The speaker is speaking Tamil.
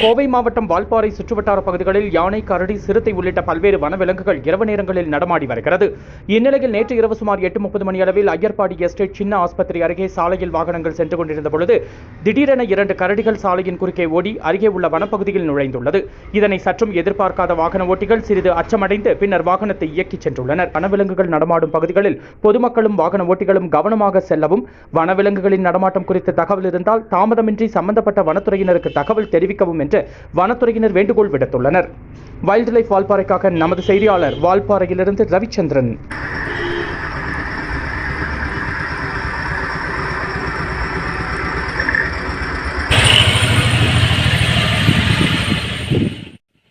கோவை மாவட்டம் வால்பாறை சுற்றுவட்டார பகுதிகளில் யானை கரடி சிறுத்தை உள்ளிட்ட பல்வேறு வனவிலங்குகள் இரவு நேரங்களில் நடமாடி வருகிறது. இந்நிலையில் நேற்று இரவு சுமார் எட்டு முப்பது மணி அளவில் ஐயர்பாடி எஸ்டேட் சின்ன ஆஸ்பத்திரி அருகே சாலையில் வாகனங்கள் சென்று கொண்டிருந்த பொழுது திடீரென இரண்டு கரடிகள் சாலையின் குறுக்கே ஓடி அருகே உள்ள வனப்பகுதியில் நுழைந்துள்ளது. இதனை சற்றும் எதிர்பார்க்காத வாகன ஓட்டிகள் சிறிது அச்சமடைந்து பின்னர் வாகனத்தை இயக்கிச் சென்றுள்ளனர். வனவிலங்குகள் நடமாடும் பகுதிகளில் பொதுமக்களும் வாகன ஓட்டிகளும் கவனமாக செல்லவும் வனவிலங்குகளின் நடமாட்டம் குறித்து தகவல் இருந்தால் தாமதமின்றி சம்பந்தப்பட்ட வனத்துறையினருக்கு தகவல் தெரிவிக்கவும் என்று வனத்துறையினர் வேண்டுகோள் விடுத்துள்ளனர். வைல்ட் லைஃப் வால்பாறைக்காக நமது செய்தியாளர் வால்பாறையிலிருந்து ரவிச்சந்திரன்.